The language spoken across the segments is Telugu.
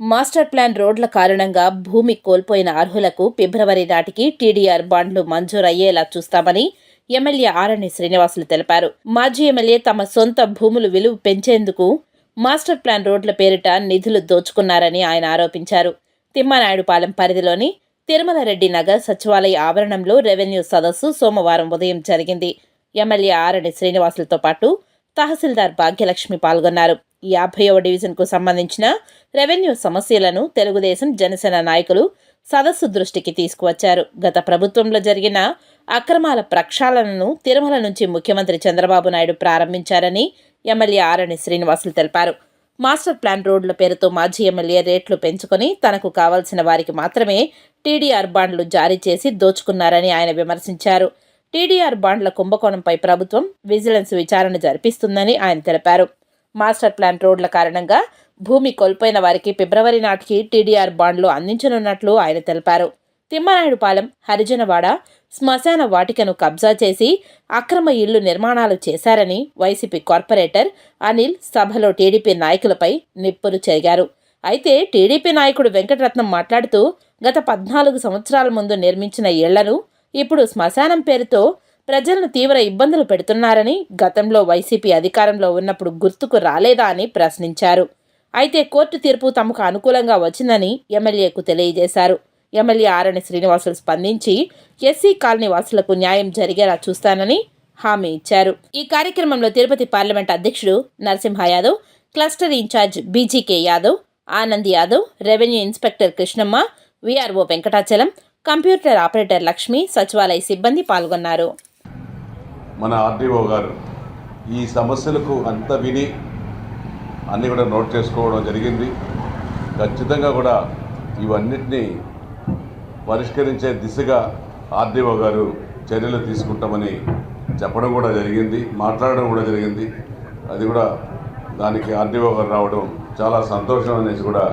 మాస్టర్ ప్లాన్ రోడ్ల కారణంగా భూమి కోల్పోయిన అర్హులకు ఫిబ్రవరి నాటికి టీడీఆర్ బాండ్లు మంజూరయ్యేలా చూస్తామని ఎమ్మెల్యే ఆరణి శ్రీనివాసులు తెలిపారు. మాజీ ఎమ్మెల్యే తమ సొంత భూములు విలువ పెంచేందుకు మాస్టర్ ప్లాన్ రోడ్ల పేరిట నిధులు దోచుకున్నారని ఆయన ఆరోపించారు. తిమ్మానాయుడుపాలెం పరిధిలోని తిరుమలరెడ్డి నగర్ సచివాలయ ఆవరణంలో రెవెన్యూ సదస్సు సోమవారం ఉదయం జరిగింది. ఎమ్మెల్యే ఆరణి శ్రీనివాసులతో పాటు తహసీల్దార్ భాగ్యలక్ష్మి పాల్గొన్నారు. యాభైవ డివిజన్కు సంబంధించిన రెవెన్యూ సమస్యలను తెలుగుదేశం జనసేన నాయకులు సదస్సు దృష్టికి తీసుకువచ్చారు. గత ప్రభుత్వంలో జరిగిన అక్రమాల ప్రక్షాళనను తిరుమల నుంచి ముఖ్యమంత్రి చంద్రబాబు నాయుడు ప్రారంభించారని ఎమ్మెల్యే ఆరణి శ్రీనివాసులు తెలిపారు. మాస్టర్ ప్లాన్ రోడ్ల పేరుతో మాజీ ఎమ్మెల్యే రేట్లు పెంచుకొని తనకు కావాల్సిన వారికి మాత్రమే టీడీఆర్ బాండ్లు జారీ చేసి దోచుకున్నారని ఆయన విమర్శించారు. టీడీఆర్ బాండ్ల కుంభకోణంపై ప్రభుత్వం విజిలెన్స్ విచారణ జరిపిస్తుందని ఆయన తెలిపారు. మాస్టర్ ప్లాన్ రోడ్ల కారణంగా భూమి కోల్పోయిన వారికి ఫిబ్రవరి నాటికి టీడీఆర్ బాండ్లు అందించనున్నట్లు ఆయన తెలిపారు. తిమ్మనాయుడుపాలెం హరిజనవాడ శ్మశాన వాటికను కబ్జా చేసి అక్రమ ఇళ్ళు నిర్మాణాలు చేశారని వైసీపీ కార్పొరేటర్ అనిల్ సభలో టీడీపీ నాయకులపై నిప్పులు చెరిగారు. అయితే టీడీపీ నాయకుడు వెంకటరత్నం మాట్లాడుతూ గత పద్నాలుగు సంవత్సరాల ముందు నిర్మించిన ఇళ్ళను ఇప్పుడు శ్మశానం పేరుతో ప్రజలను తీవ్ర ఇబ్బందులు పెడుతున్నారని గతంలో వైసీపీ అధికారంలో ఉన్నప్పుడు గుర్తుకు రాలేదా అని ప్రశ్నించారు. అయితే కోర్టు తీర్పు తమకు అనుకూలంగా వచ్చిందని ఎమ్మెల్యేకు తెలియజేశారు. ఎమ్మెల్యే ఆరణి శ్రీనివాసులు స్పందించి ఎస్సీ కాలనీ వాసులకు న్యాయం జరిగేలా చూస్తానని హామీ ఇచ్చారు. ఈ కార్యక్రమంలో తిరుపతి పార్లమెంట్ అధ్యక్షుడు Narasimha Yadav cluster in charge BGK Yadav Anand Yadav revenue inspector Krishnamma VRO Venkatachalam computer operator Lakshmi సచివాలయ సిబ్బంది పాల్గొన్నారు. మన ఆర్డీఓ గారు ఈ సమస్యలకు అంత విని అన్నీ కూడా నోట్ చేసుకోవడం జరిగింది. ఖచ్చితంగా కూడా ఇవన్నిటినీ పరిష్కరించే దిశగా ఆర్డీఓ గారు చర్యలు తీసుకుంటామని చెప్పడం కూడా జరిగింది మాట్లాడడం కూడా జరిగింది. అది కూడా దానికి ఆర్డీఓ గారు రావడం చాలా సంతోషం అనేసి కూడా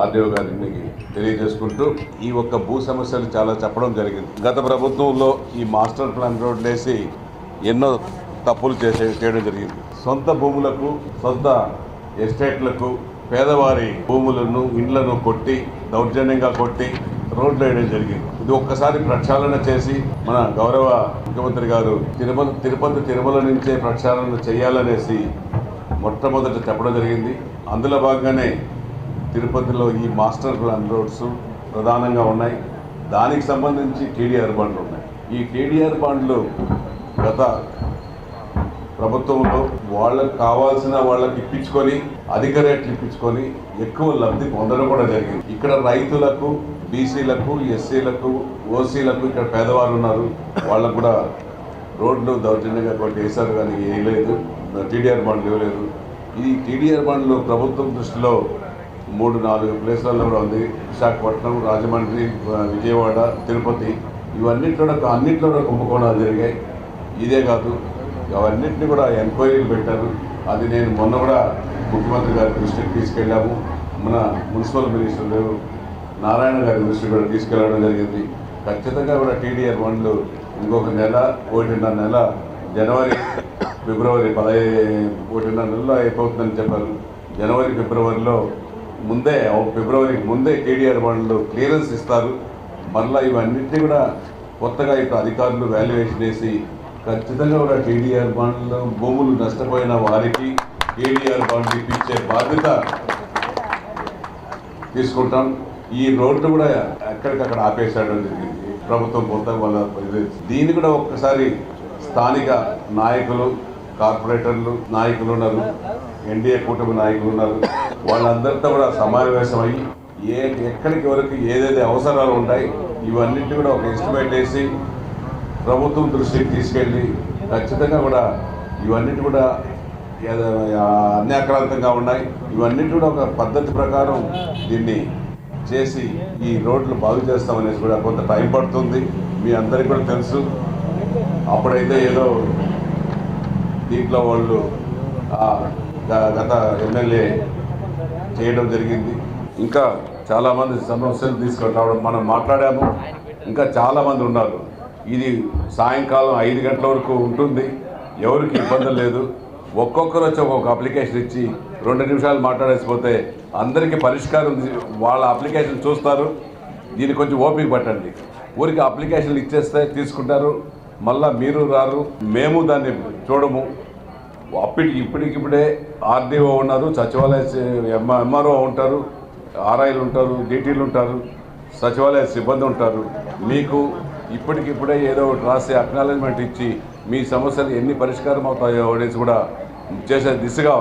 ఆర్డీఓ గారికి తెలియజేసుకుంటూ ఈ ఒక్క భూ సమస్యలు చాలా చెప్పడం జరిగింది. గత ప్రభుత్వంలో ఈ మాస్టర్ ప్లాన్ రోడ్లు వేసి ఎన్నో తప్పులు చేసే చేయడం జరిగింది. సొంత భూములకు సొంత ఎస్టేట్లకు పేదవారి భూములను ఇండ్లను కొట్టి దౌర్జన్యంగా కొట్టి రోడ్లు వేయడం జరిగింది. ఇది ఒక్కసారి ప్రక్షాళన చేసి మన గౌరవ ముఖ్యమంత్రి గారు తిరుమల తిరుపతి తిరుమల నుంచే ప్రక్షాళన చేయాలనేసి మొట్టమొదట చెప్పడం జరిగింది. అందులో భాగంగానే తిరుపతిలో ఈ మాస్టర్ ప్లాన్ రోడ్స్ ప్రధానంగా ఉన్నాయి. దానికి సంబంధించి కేడీఆర్ బాండ్లు ఉన్నాయి. ఈ టీడీఆర్ బాండ్లు గత ప్రభుత్వంలో వాళ్ళకి కావాల్సిన వాళ్ళకి ఇప్పించుకొని అధిక రేట్లు ఇప్పించుకొని ఎక్కువ లబ్ధి పొందడం కూడా జరిగింది. ఇక్కడ రైతులకు బీసీలకు ఎస్సీలకు ఓసీలకు ఇక్కడ పేదవారు ఉన్నారు. వాళ్ళకు కూడా రోడ్లు దౌర్జన్యంగా కొన్ని వేశారు కానీ వేయలేదు టీడీఆర్ బాండ్లు ఇవ్వలేదు. ఈ టీడీఆర్ బాండ్లు ప్రభుత్వం దృష్టిలో మూడు నాలుగు ప్లేసులలో కూడా ఉంది. విశాఖపట్నం రాజమండ్రి విజయవాడ తిరుపతి. ఇవన్నింటిలో అన్నింటిలో కూడా కుంభకోణాలు జరిగాయి. ఇదే కాదు అవన్నింటినీ కూడా ఎంక్వైరీలు పెట్టారు. అది నేను మొన్న కూడా ముఖ్యమంత్రి గారి దృష్టికి తీసుకెళ్ళాము. మన మున్సిపల్ మినిస్టర్ నారాయణ గారి దృష్టికి కూడా తీసుకెళ్ళడం జరిగింది. ఖచ్చితంగా కూడా టీడీఆర్ వన్లు ఇంకొక నెల ఒకటిన్నర నెల జనవరి ఫిబ్రవరి పదహై ఒకటిన్నర నెలలో అయిపోతుందని చెప్పారు. జనవరి ఫిబ్రవరిలో ముందే ఫిబ్రవరికి ముందే కేడీఆర్ వాళ్ళు క్లియరెన్స్ ఇస్తారు. మళ్ళీ ఇవన్నింటినీ కూడా కొత్తగా ఇప్పుడు అధికారులు వాల్యుయేషన్ వేసి ఖచ్చితంగా కూడా కేడీఆర్ బాండ్లు భూములు నష్టపోయిన వారికి కేడీఆర్ బాండ్లు ఇప్పించే బాధ్యత తీసుకుంటాం. ఈ రోడ్డు కూడా ఎక్కడికక్కడ ఆపేసాడు జరిగింది. ప్రభుత్వం కొంత వాళ్ళ ఇది. దీన్ని కూడా ఒక్కసారి స్థానిక నాయకులు కార్పొరేటర్లు నాయకులు ఉన్నారు. ఎన్డీఏ కూటమి నాయకులు ఉన్నారు. వాళ్ళందరితో కూడా సమావేశమై ఏ ఎక్కడికి వరకు ఏదైతే అవసరాలు ఉంటాయి ఇవన్నింటినీ కూడా ఒక ఎస్టిమేట్ వేసి ప్రభుత్వం దృష్టికి తీసుకెళ్ళి ఖచ్చితంగా కూడా ఇవన్నిటి కూడా ఏదో- అన్యాక్రాంతంగా ఉన్నాయి. ఇవన్నిటి కూడా ఒక పద్ధతి ప్రకారం దీన్ని చేసి ఈ రోడ్లు బాగు చేస్తామనేసి కూడా కొంత టైం పడుతుంది. మీ అందరికీ కూడా తెలుసు. అప్పుడైతే ఏదో దీంట్లో వాళ్ళు గ- గత ఎమ్మెల్యే చేయడం జరిగింది. ఇంకా చాలామంది సమస్యలు తీసుకొని రావడం మనం మాట్లాడాము. ఇంకా చాలామంది ఉన్నారు. ఇది సాయంకాలం ఐదు గంటల వరకు ఉంటుంది. ఎవరికి ఇబ్బంది లేదు. ఒక్కొక్కరు వచ్చి ఒక్కొక్క అప్లికేషన్ ఇచ్చి రెండు నిమిషాలు మాట్లాడేసిపోతే అందరికీ పరిష్కారం ఉంది. వాళ్ళ అప్లికేషన్ చూస్తారు. దీన్ని కొంచెం ఓపిక పట్టండి. ఊరికి అప్లికేషన్లు ఇచ్చేస్తే తీసుకుంటారు. మళ్ళీ మీరు రారు. మేము దాన్ని చూడము. అప్పటికి ఇప్పటికిప్పుడే ఆర్డీఓ ఉన్నారు సచివాలయ ఎంఆర్ఓ ఉంటారు ఆర్ఐలు ఉంటారు డీటీలు ఉంటారు సచివాలయ సిబ్బంది ఉంటారు. మీకు ఇప్పటికిప్పుడే ఏదో ఒకటి రాసి అక్నాలజ్మెంట్ ఇచ్చి మీ సమస్యలు ఎన్ని పరిష్కారం అవుతాయో అనేసి కూడా చేసే దిశగా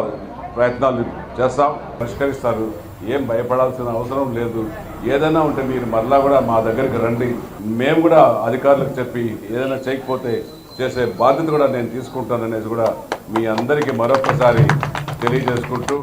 ప్రయత్నాలు చేస్తాం. పరిష్కరిస్తారు. ఏం భయపడాల్సిన అవసరం లేదు. ఏదైనా ఉంటే మీరు మరలా కూడా మా దగ్గరికి రండి. మేము కూడా అధికారులకు చెప్పి ఏదైనా చేయకపోతే చేసే బాధ్యత కూడా నేను తీసుకుంటాననేసి కూడా మీ అందరికీ మరొకసారి తెలియజేసుకుంటూ